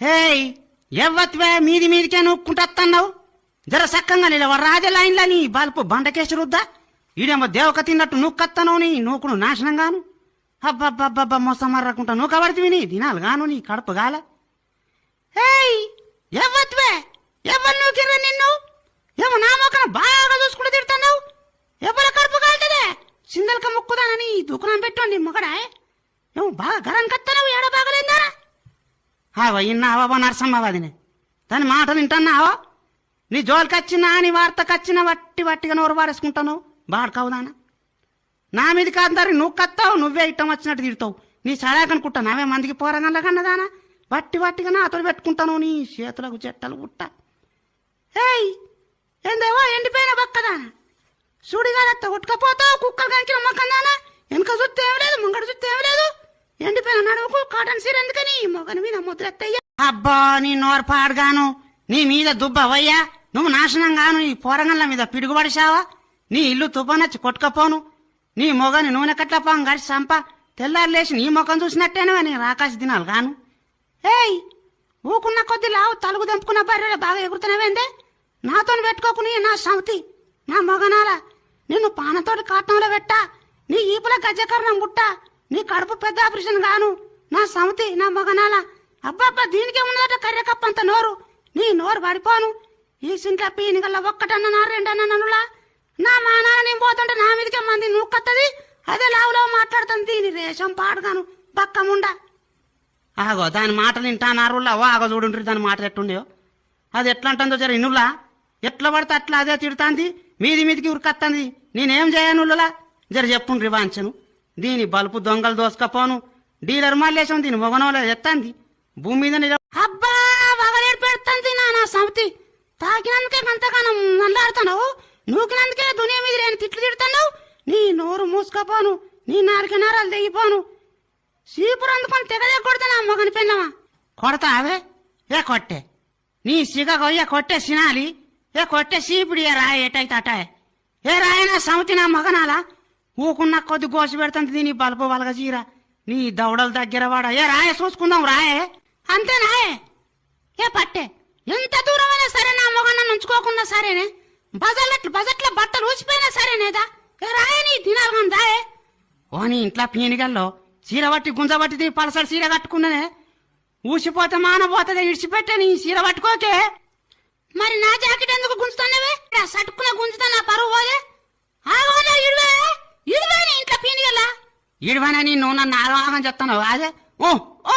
Hey ఎవ్వత్వే మీది మీదికే నూక్కుంటన్నావు జర సక్కంగా నిలవ రాజ లైన్లా నీ బల్పు బండకేసి రుద్దా. ఈడేమో దేవక తిన్నట్టు నూక్కత్తనవు నీ నూకును నాశనం గాను అబ్బబ్బబ్బబ్బ మొసం మర్రకుంటా నూకబడితే నీ దినాలు గాను నీ కడుపు గాల. హేయ్ ఎవ్వత్వే ఎవరు నూకిర్రా నిన్ను? ఏమో నా మొక్కన బాగా చూసుకుంటూ తిడుతున్నావు? ఎవరి కడుపు కాలుతుందే సిందలక ముక్కుదానని దుకాణం పెట్టండి మొగడా ఏమో బాగా గరం కత్తనవు ఏడ ఆవా ఇన్నావా నరసమ్మవాదిని దాని మాటలు వింటున్నావా? నీ జోలికొచ్చినా నీ వార్తకొచ్చినా వట్టి వట్టిగా నోరు పారేసుకుంటాను బాడకావుదానా నా మీదకి అందరు నువ్వు కత్తావు నువ్వే ఇట్టం వచ్చినట్టు తిడతావు. నీ సడాకనుకుంటా నావే మందికి పోరగలగన్నదానా వట్టి వట్టిగా నాతో పెట్టుకుంటాను నీ చేతులకు చెట్టలు గుట్ట ఏయ్! ఏందేవో ఎండిపోయిన బక్కదానా సుడిగాలత్త ఉట్టుకపోతావు కుక్కలు కంకిన మొక్కదానా వెనక చూస్తే ఏం లేదు ముంగడు చూస్తే ఏం లేదు. ఎండిపోయిన నడుముకు కాటన్ సీర ఎందుకని? మొగని మీద ముద్రెత్తయ్యా. అబ్బా నీ నోరు పాడుగాను. నీ మీద దుబ్బవయ్యా. నువ్వు నాశనం గాను. ఈ పోరంగల్ల మీద పిడుగుపడిశావా నీ ఇల్లు తుప్పనచ్చి కొట్టుకపోను. నీ మొగని నూనె కట్ల పాం గడిచి సంప తెల్లారు లేచి నీ ముఖం చూసినట్టేనే నీ రాకాశ దినాలు గాను. ఏయ్ ఊకున్న కొద్ది లావు తలుగు దంపుకున్న బర్రెలు బాగా ఎగురుతున్నావేందే? నాతో పెట్టుకోకుని నా సమితి నా మొగనాల. నిన్ను పానతోటి కాటంలో పెట్టా. నీ ఈపుల గజకరణం బుట్టా. నీ కడుపు పెద్ద ఆపరేషన్ గాను. నా సమతి నా మొగనాల. అబ్బబ్బా దీనికే ఉన్నదట కర్రెకప్పంత నోరు. నీ నోరు పడిపోను ఈ సింట్ల పీనిగల్ల ఒక్కటన్నా రెండన్నా నన్నులా నా మానాల నేను పోతుంటే నా మీదకే మంది నూక్కత్తది అదే లావులో మాట్లాడుతుంది. దీని రేషం పాడుగాను. బక్కముండా ఆగో దాని మాటలు వింటానారులా ఓ ఆగో చూడుంటారు దాని మాటలు ఎట్టుండో అది ఎట్లా అంటుందో జర ఇనులా. ఎట్లా పడితే అట్లా అదే తిడుతాంది. మీది మీదికి ఉరికత్తంది. నేనేం చేయనులా జర చెప్పుండ్రి వాంచను దీని బలుపు దొంగలు దోసుకపోను. డీలర్ మల్లేశం దీని మొగనోలే ఎత్తంది. భూమి మీద నిల- అబ్బా వగలేరు పెడుతుంది నా నా సమితి తాకినందుకే అంతగానం నల్లాడుతున్నావు. నూకినందుకే దునియా మీద నేను తిట్లు తిడుతున్నావు. నీ నోరు మూసుకపోను. నీ నాలుగు నరాలు తెగిపోను. సీపురు అందుకొని తెగదే కొడుతున్నా మొగని పిల్లమా కొడతావే? ఏ కొట్టే? నీ సిగ కొయ్య కొట్టే సినాలి. ఏ కొట్టే సీపుడు ఏ రాయ ఎటైతే అట ఏ రాయనా సమితి నా మగనాలా? ఊకున్న కొద్ది గోసి పెడుతుంది నీ బలుపు వలగ చీర. నీ దవడల దగ్గర వాడ. ఏ రాయ చూసుకుందాం రాయే. అంతేనాయే ఏ పట్టే. ఎంత దూరమైనా సరే నా మొగన్న ఉంచుకోకుండా సరేనే. బజలట్లు బజట్ల బట్టలు ఊసిపోయినా సరేనేదా ఏ రాయని దినాలు దాయే ఓ నీ ఇంట్లో పీనిగల్లో చీర పట్టి గుంజ పట్టి పలసడి చీర కట్టుకున్ననే. ఊసిపోతే మానబోతుంది ఇడిచిపెట్టే నీ చీర పట్టుకోకే. మరి నా జాకెట్ ఎందుకు గుంజుతున్నావే? సట్టుకునే గుంజుతా నా పరువు పోదే ఈడవనని నువ్వు నన్ను ఆగమని చెప్తున్నావు అదే ఓ ఓ.